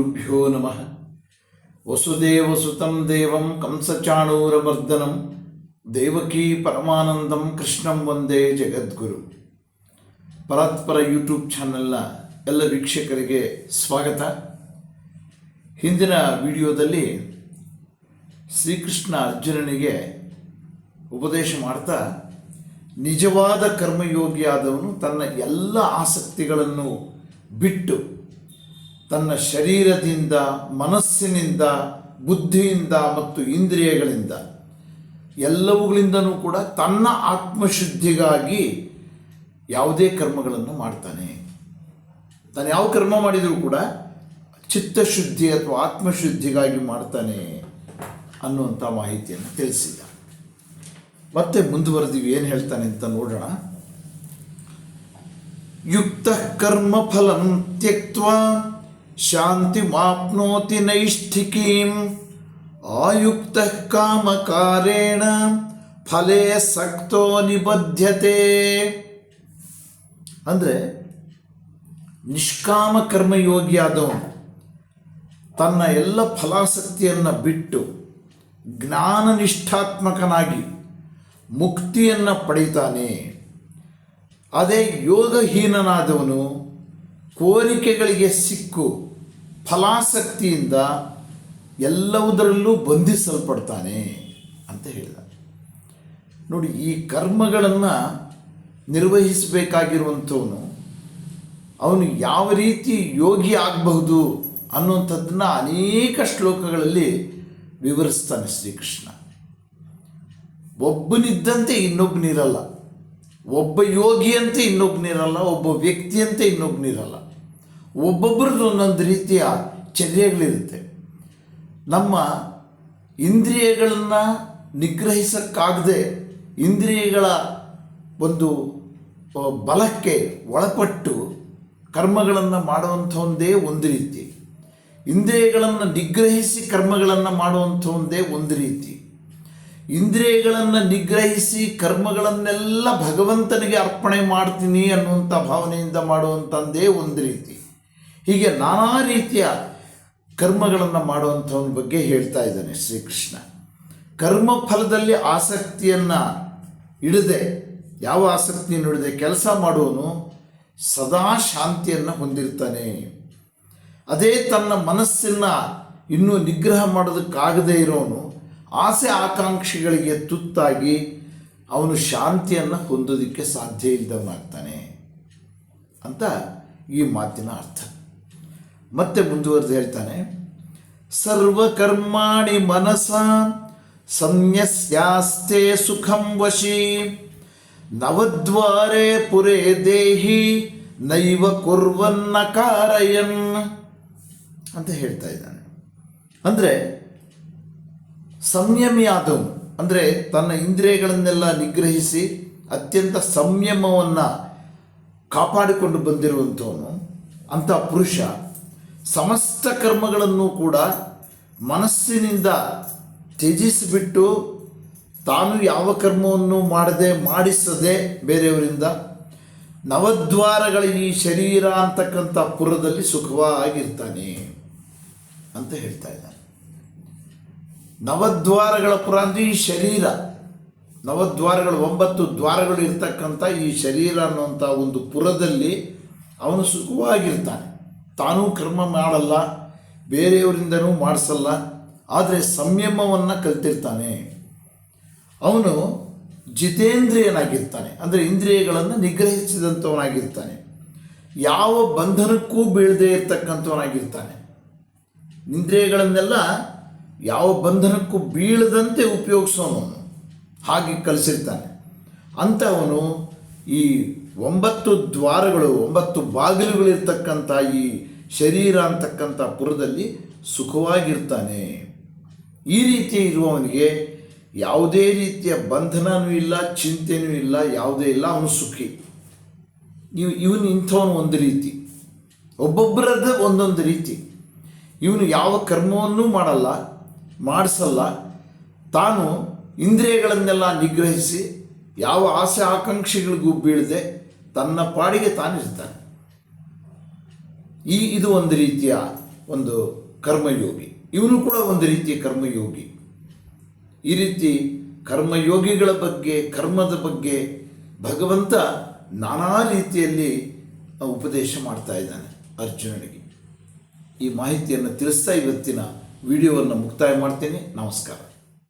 ಶ್ರೀಗುರುಭ್ಯೋ ನಮಃ. ವಸುದೇವಸುತಂ ದೇವಂ ಕಂಸಚಾಣೂರವರ್ಧನಂ ದೇವಕೀ ಪರಮಾನಂದಂ ಕೃಷ್ಣಂ ವಂದೇ ಜಗದ್ಗುರು. ಪರಾತ್ಪರ ಯೂಟ್ಯೂಬ್ ಚಾನೆಲ್ನ ಎಲ್ಲ ವೀಕ್ಷಕರಿಗೆ ಸ್ವಾಗತ. ಹಿಂದಿನ ವಿಡಿಯೋದಲ್ಲಿ ಶ್ರೀಕೃಷ್ಣ ಅರ್ಜುನನಿಗೆ ಉಪದೇಶ ಮಾಡ್ತಾ, ನಿಜವಾದ ಕರ್ಮಯೋಗಿಯಾದವನು ತನ್ನ ಎಲ್ಲ ಆಸಕ್ತಿಗಳನ್ನು ಬಿಟ್ಟು ತನ್ನ ಶರೀರದಿಂದ, ಮನಸ್ಸಿನಿಂದ, ಬುದ್ಧಿಯಿಂದ ಮತ್ತು ಇಂದ್ರಿಯಗಳಿಂದ ಎಲ್ಲವುಗಳಿಂದನೂ ಕೂಡ ತನ್ನ ಆತ್ಮಶುದ್ಧಿಗಾಗಿ ಯಾವುದೇ ಕರ್ಮಗಳನ್ನು ಮಾಡ್ತಾನೆ. ತಾನು ಯಾವ ಕರ್ಮ ಮಾಡಿದರೂ ಕೂಡ ಚಿತ್ತಶುದ್ಧಿ ಅಥವಾ ಆತ್ಮಶುದ್ಧಿಗಾಗಿ ಮಾಡ್ತಾನೆ ಅನ್ನುವಂಥ ಮಾಹಿತಿಯನ್ನು ತಿಳಿಸಿದ. ಮತ್ತೆ ಮುಂದುವರೆದಿವಿ ಏನು ಹೇಳ್ತಾನೆ ಅಂತ ನೋಡೋಣ. ಯುಕ್ತ ಕರ್ಮ ಫಲಂ ತ್ಯಕ್ತ ಶಾಂತಿ ಮಾಪ್ನೋತಿ ನೈಷ್ಠಿಕೀಂ ಆಯುಕ್ತ ಕಾಮಕಾರೇಣ ಫಲೇ ಸಕ್ತೋ ನಿಬದ್ಧತೆ ಅಂದರೆ ನಿಷ್ಕಾಮ ಕರ್ಮಯೋಗಿಯಾದವನು ತನ್ನ ಎಲ್ಲ ಫಲಾಸಕ್ತಿಯನ್ನು ಬಿಟ್ಟು ಜ್ಞಾನನಿಷ್ಠಾತ್ಮಕನಾಗಿ ಮುಕ್ತಿಯನ್ನು ಪಡೀತಾನೆ. ಅದೇ ಯೋಗಹೀನನಾದವನು ಕೋರಿಕೆಗಳಿಗೆ ಸಿಕ್ಕು ಫಲಾಸಕ್ತಿಯಿಂದ ಎಲ್ಲವುದರಲ್ಲೂ ಬಂಧಿಸಲ್ಪಡ್ತಾನೆ ಅಂತ ಹೇಳಿದ. ನೋಡಿ, ಈ ಕರ್ಮಗಳನ್ನು ನಿರ್ವಹಿಸಬೇಕಾಗಿರುವಂಥವನು, ಅವನು ಯಾವ ರೀತಿ ಯೋಗಿ ಆಗಬಹುದು ಅನ್ನುವಂಥದ್ದನ್ನು ಅನೇಕ ಶ್ಲೋಕಗಳಲ್ಲಿ ವಿವರಿಸ್ತಾನೆ ಶ್ರೀಕೃಷ್ಣ. ಒಬ್ಬನಿದ್ದಂತೆ ಇನ್ನೊಬ್ಬನಿರಲ್ಲ ಒಬ್ಬ ಯೋಗಿಯಂತೆ ಇನ್ನೊಬ್ಬನಿರಲ್ಲ ಒಬ್ಬ ವ್ಯಕ್ತಿಯಂತೆ ಇನ್ನೊಬ್ಬನಿರಲ್ಲ ಒಬ್ಬೊಬ್ಬರದ್ದು ಒಂದೊಂದು ರೀತಿಯ ಚರ್ಯಗಳಿರುತ್ತೆ. ನಮ್ಮ ಇಂದ್ರಿಯಗಳನ್ನು ನಿಗ್ರಹಿಸೋಕ್ಕಾಗದೆ ಇಂದ್ರಿಯಗಳ ಒಂದು ಬಲಕ್ಕೆ ಒಳಪಟ್ಟು ಕರ್ಮಗಳನ್ನು ಮಾಡುವಂಥವೊಂದೇ ಒಂದು ರೀತಿ. ಇಂದ್ರಿಯಗಳನ್ನು ನಿಗ್ರಹಿಸಿ ಕರ್ಮಗಳನ್ನು ಮಾಡುವಂಥವೊಂದೇ ಒಂದು ರೀತಿ. ಇಂದ್ರಿಯಗಳನ್ನು ನಿಗ್ರಹಿಸಿ ಕರ್ಮಗಳನ್ನೆಲ್ಲ ಭಗವಂತನಿಗೆ ಅರ್ಪಣೆ ಮಾಡ್ತೀನಿ ಅನ್ನುವಂಥ ಭಾವನೆಯಿಂದ ಮಾಡುವಂಥದ್ದೇ ಒಂದು ರೀತಿ. ಹೀಗೆ ನಾನಾ ರೀತಿಯ ಕರ್ಮಗಳನ್ನು ಮಾಡುವಂಥವನ ಬಗ್ಗೆ ಹೇಳ್ತಾ ಇದ್ದಾನೆ ಶ್ರೀಕೃಷ್ಣ. ಕರ್ಮ ಫಲದಲ್ಲಿ ಆಸಕ್ತಿಯನ್ನು ಇಡದೆ ಯಾವ ಆಸಕ್ತಿಯನ್ನು ಇಡದೆ ಕೆಲಸ ಮಾಡುವನು ಸದಾ ಶಾಂತಿಯನ್ನು ಹೊಂದಿರ್ತಾನೆ. ಅದೇ ತನ್ನ ಮನಸ್ಸನ್ನು ಇನ್ನೂ ನಿಗ್ರಹ ಮಾಡೋದಕ್ಕಾಗದೇ ಇರೋನು ಆಸೆ ಆಕಾಂಕ್ಷೆಗಳಿಗೆ ತುತ್ತಾಗಿ ಅವನು ಶಾಂತಿಯನ್ನು ಹೊಂದೋದಕ್ಕೆ ಸಾಧ್ಯ ಇಲ್ಲದವನಾಗ್ತಾನೆ ಅಂತ ಈ ಮಾತಿನ ಅರ್ಥ. ಮತ್ತೆ ಮುಂದುವರೆದು ಹೇಳ್ತಾನೆ, ಸರ್ವಕರ್ಮಾಣಿ ಮನಸ ಸಂನ್ಯಸ್ಯಾಸ್ತೆ ಸುಖಂ ವಶಿ, ನವದ್ವಾರೆ ಪುರೇ ದೇಹಿ ನೈವ ಕುರ್ವನ್ನ ಕಾರಯನ್ ಅಂತ ಹೇಳ್ತಾ ಇದ್ದಾನೆ. ಅಂದರೆ ಸಂಯಮಿಯಾದವನು ಅಂದರೆ ತನ್ನ ಇಂದ್ರಿಯಗಳನ್ನೆಲ್ಲ ನಿಗ್ರಹಿಸಿ ಅತ್ಯಂತ ಸಂಯಮವನ್ನು ಕಾಪಾಡಿಕೊಂಡು ಬಂದಿರುವಂಥವನು ಅಂಥ ಪುರುಷ. ಸಮಸ್ತ ಕರ್ಮಗಳನ್ನು ಕೂಡ ಮನಸ್ಸಿನಿಂದ ತ್ಯಜಿಸಿಬಿಟ್ಟು ತಾನು ಯಾವ ಕರ್ಮವನ್ನು ಮಾಡದೆ, ಮಾಡಿಸದೆ ಬೇರೆಯವರಿಂದ ನವದ್ವಾರಗಳ ಈ ಶರೀರ ಅಂತಕ್ಕಂಥ ಪುರದಲ್ಲಿ ಸುಖವಾಗಿರ್ತಾನೆ ಅಂತ ಹೇಳ್ತಾ ಇದ್ದಾನೆ. ನವದ್ವಾರಗಳ ಪುರ ಅಂದರೆ ಈ ಶರೀರ, ನವದ್ವಾರಗಳು ಒಂಬತ್ತು ದ್ವಾರಗಳು ಇರ್ತಕ್ಕಂಥ ಈ ಶರೀರ ಅನ್ನುವಂಥ ಒಂದು ಪುರದಲ್ಲಿ ಅವನು ಸುಖವಾಗಿರ್ತಾನೆ. ತಾನೂ ಕರ್ಮ ಮಾಡಲ್ಲ, ಬೇರೆಯವರಿಂದನೂ ಮಾಡಿಸಲ್ಲ, ಆದರೆ ಸಂಯಮವನ್ನು ಕಲ್ತಿರ್ತಾನೆ. ಅವನು ಜಿತೇಂದ್ರಿಯನಾಗಿರ್ತಾನೆ, ಅಂದರೆ ಇಂದ್ರಿಯಗಳನ್ನು ನಿಗ್ರಹಿಸಿದಂಥವನಾಗಿರ್ತಾನೆ ಯಾವ ಬಂಧನಕ್ಕೂ ಬೀಳದೇ ಇರ್ತಕ್ಕಂಥವನಾಗಿರ್ತಾನೆ. ಇಂದ್ರಿಯಗಳನ್ನೆಲ್ಲ ಯಾವ ಬಂಧನಕ್ಕೂ ಬೀಳದಂತೆ ಉಪಯೋಗಿಸೋನು ಹಾಗೆ ಕಲಿಸಿರ್ತಾನೆ. ಅಂಥವನು ಈ ಒಂಬತ್ತು ದ್ವಾರಗಳು, ಒಂಬತ್ತು ಬಾಗಿಲುಗಳಿರ್ತಕ್ಕಂಥ ಈ ಶರೀರ ಅಂತಕ್ಕಂಥ ಪುರದಲ್ಲಿ ಸುಖವಾಗಿರ್ತಾನೆ. ಈ ರೀತಿ ಇರುವವನಿಗೆ ಯಾವುದೇ ರೀತಿಯ ಬಂಧನವೂ ಇಲ್ಲ, ಚಿಂತೆನೂ ಇಲ್ಲ, ಯಾವುದೇ ಇಲ್ಲ, ಅವನು ಸುಖಿ. ಇವ್, ಇವನು ಇಂಥವನು ಒಂದು ರೀತಿ. ಒಬ್ಬೊಬ್ಬರದ ಒಂದೊಂದು ರೀತಿ. ಇವನು ಯಾವ ಕರ್ಮವನ್ನೂ ಮಾಡಲ್ಲ, ಮಾಡಿಸಲ್ಲ. ತಾನು ಇಂದ್ರಿಯಗಳನ್ನೆಲ್ಲ ನಿಗ್ರಹಿಸಿ, ಯಾವ ಆಸೆ ಆಕಾಂಕ್ಷೆಗಳಿಗೂ ಬೀಳದೆ ತನ್ನ ಪಾಡಿಗೆ ತಾನಿರ್ತಾನೆ ಈ, ಇದು ಒಂದು ರೀತಿಯ ಒಂದು ಕರ್ಮಯೋಗಿ. ಇವನು ಕೂಡ ಒಂದು ರೀತಿಯ ಕರ್ಮಯೋಗಿ. ಈ ರೀತಿ ಕರ್ಮಯೋಗಿಗಳ ಬಗ್ಗೆ, ಕರ್ಮದ ಬಗ್ಗೆ ಭಗವಂತ ನಾನಾ ರೀತಿಯಲ್ಲಿ ಉಪದೇಶ ಮಾಡ್ತಾ ಇದ್ದಾನೆ ಅರ್ಜುನನಿಗೆ. ಈ ಮಾಹಿತಿಯನ್ನು ತಿಳಿಸ್ತಾ ಇವತ್ತಿನ ವಿಡಿಯೋವನ್ನು ಮುಕ್ತಾಯ ಮಾಡ್ತೇನೆ. ನಮಸ್ಕಾರ.